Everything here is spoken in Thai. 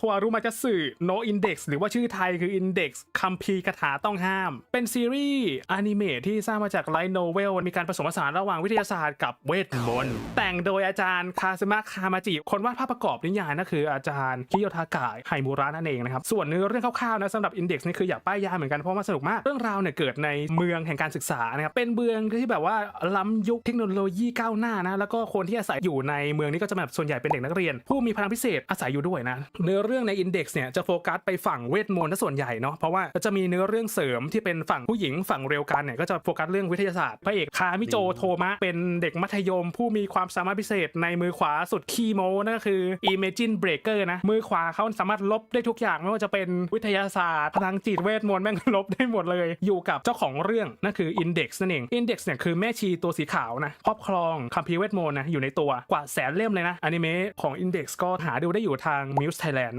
โทอารุมาจัสึโนอินเด็กซ์หรือว่าชื่อไทยคือ Index คัมภีร์คาถาต้องห้าม เป็นซีรีส์อนิเมะที่สร้างมาจากไลท์โนเวลมีการผสมผสานระหว่างวิทยาศาสตร์กับเวทมนต์แต่งโดยอาจารย์คาซึมะคามาจิ คนวาดภาพประกอบนิยายนั่นคืออาจารย์คิโยทากะไฮมูระนั่นเองนะครับ ส่วนเนื้อเรื่องคร่าวๆนะสำหรับ Index นี่คืออยากป้ายยาเหมือนกันเพราะว่าสนุกมากเรื่องราวเนี่ยเกิดในเมืองแห่งการศึกษานะครับเป็นเมืองที่แบบว่าล้ำยุคเทคโนโลยีก้าวหน้านะแล้วก็คนที่อาศัยอยู่ในเมืองนี้ก็จะแบบส่วนใหญ่เป็นเด็กนักเรียน ผู้มีพลังพิเศษอาศัยอยู่ด้วยนะเนื้อเรื่องใน Index เนี่ยจะโฟกัสไปฝั่งเวทมนต์ซะส่วนใหญ่เนาะเพราะว่าจะมีเนื้อเรื่องเสริมที่เป็นฝั่งผู้หญิงฝั่งเร็วกันเนี่ยก็จะโฟกัสเรื่องวิทยาศาสตร์พระเอกคามิโจโทมะเป็นเด็กมัธยม ผู้มีความสามารถพิเศษในมือขวาสุดคีโมนั่นก็คือ Imagine Breaker นะมือขวาเขาสามารถลบได้ทุกอย่างไม่ว่าจะเป็นวิทยาศาสตร์พลังจิตเวทมนต์แม่งลบได้หมดเลย อยู่กับเจ้าของเรื่องนั่นคือ Index นั่นเอง Index เนี่ยคือแม่ชีตัวสีขาวนะครอบครองคัมภีร์เวทมนต์นะอยู่ในตัวกว่าแสนเล่มเลยนะอนิเมะของ Index ก็หาดูได้อยู่ทาง Muse Thailand